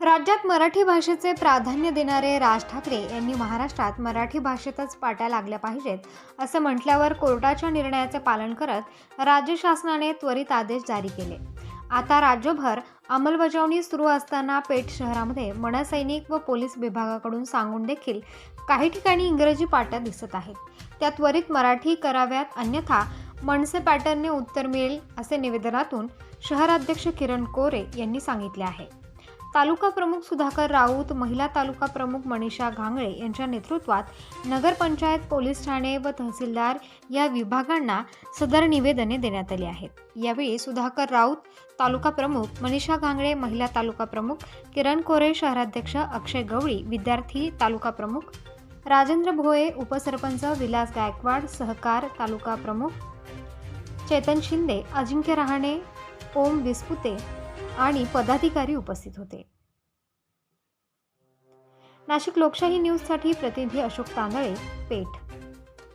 राज्यात मराठी भाषेचे प्राधान्य देणारे राज ठाकरे यांनी महाराष्ट्रात मराठी भाषेतच पाट्या लागल्या पाहिजेत असं म्हटल्यावर कोर्टाच्या निर्णयाचे पालन करत राज्य शासनाने त्वरित आदेश जारी केले. आता राज्यभर अंमलबजावणी सुरू असताना पेठ शहरामध्ये मनसैनिक व पोलीस विभागाकडून सांगून देखील काही ठिकाणी इंग्रजी पाट्या दिसत आहेत. त्या त्वरित मराठी कराव्यात अन्यथा मनसे पॅटर्नने उत्तर मिळेल असे निवेदनातून शहराध्यक्ष किरण कोरे यांनी सांगितले आहे. तालुका प्रमुख सुधाकर राऊत महिला तालुका प्रमुख मनीषा घांगळे यांच्या नेतृत्वात नगरपंचायत पोलीस ठाणे व तहसीलदार या विभागांना सदर निवेदने देण्यात आली आहेत. यावेळी सुधाकर राऊत तालुका प्रमुख मनीषा घांगळे महिला तालुका प्रमुख किरण कोरे शहराध्यक्ष अक्षय गवळी विद्यार्थी तालुका प्रमुख राजेंद्र भोये उपसरपंच विलास गायकवाड सहकार तालुका प्रमुख चेतन शिंदे अजिंक्य रहाणे ओम विस्पुते आणि पदाधिकारी उपस्थित होते. नाशिक लोकशाही न्यूजसाठी प्रतिनिधी अशोक तांदळे पेठ.